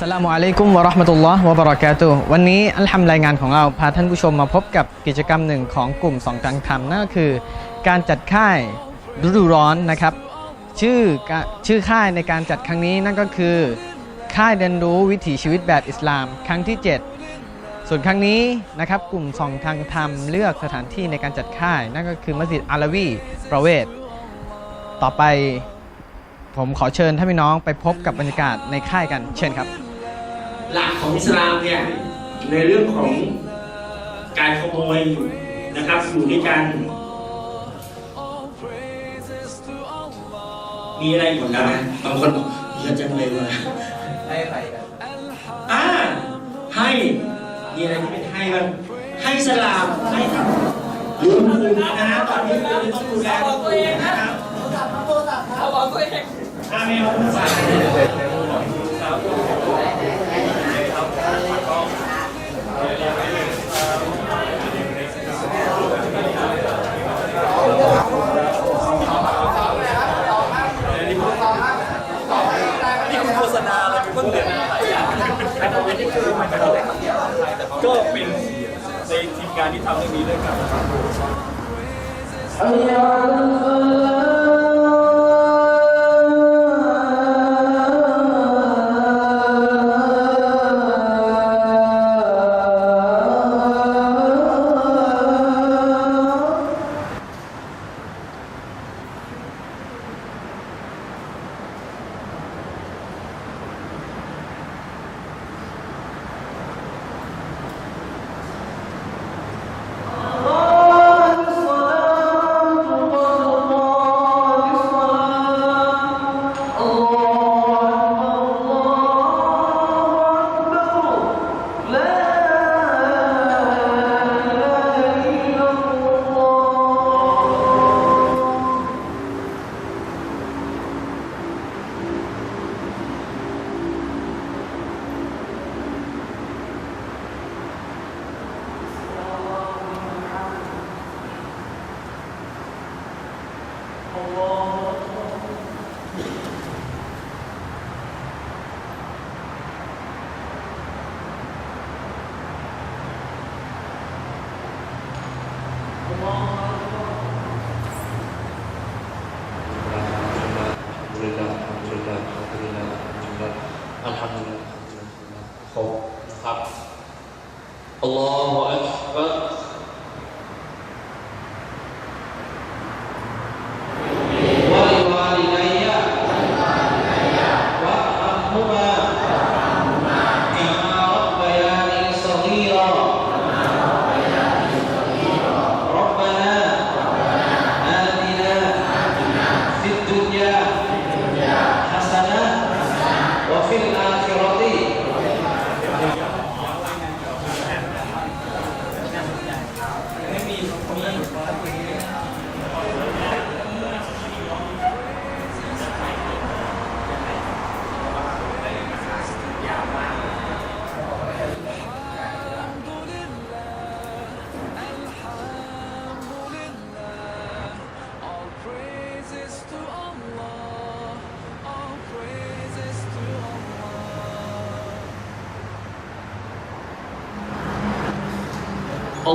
สลามุอะลัยกุมวะราะห์มะตุลลอฮ์วะบะเราะกาตุวันนี้อัลฮัมรายงานของเราพาท่านผู้ชมมาพบกับกิจกรรมหนึ่งของกลุ่มสองกลางธรรมนั่นก็คือ การจัดค่ายฤดูร้อนนะครับ ชื่อชื่อค่ายในการจัดครั้งนี้นั่นก็คือ ค่ายเรียนรู้วิถีชีวิตแบบอิสลาม ครั้งที่ 7 ส่วนครั้งนี้นะครับกลุ่มสองทางธรรมเลือกสถานที่ในการจัดค่าย นั่นก็คือมัสยิดอาลาวีประเวศต่อไป ผมขอเชิญท่านพี่น้องไปพบกับบรรยากาศในค่ายกันเชิญครับ หลักของอิสลามเนี่ยในเรื่องของการขโมยนะครับอยู่ด้วยกัน มีอะไรอีกนะบางคนบอกเยอะจังเลยว่ะให้ไปกันอ่าให้มีอะไรที่เป็นให้บ้างให้สลามให้ครับรวมคุณนะฮะตอนนี้เราต้องดูแลตัวเองนะครับเอาบอกตัวเอง ถ้าไม่เอาฝากนี่คุณโฆษณาอะไรเป็นต้นเดือนหลายอย่างก็เป็นในทีมงานที่ทำเรื่องนี้ด้วยกัน อัลฮัมดุลิลลาห์ครบนะครับอัลลอฮฺอัลลอฮฺ อั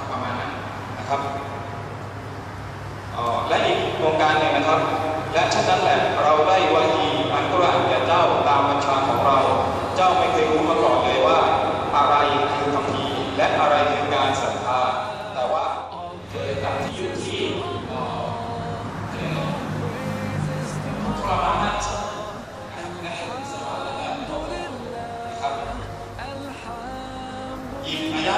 นยุคในยุคของยาฮิดียะนะครับประมาณนั้นนะครับอ๋อและอีกโครงการหนึ่งนะครับ และฉะนั้นแหละเราได้วาฮีอันกุรอานแก่เจ้าตามบัญชาของเรา เจ้าไม่เคยรู้มาก่อนเลยว่า อะไรคือคำพีร์และอะไรคือการศรัทธาแต่ว่าเกิดจากที่อยู่ที่เอ่อทรมานนะครับนะครับหยิบอายะห์ใน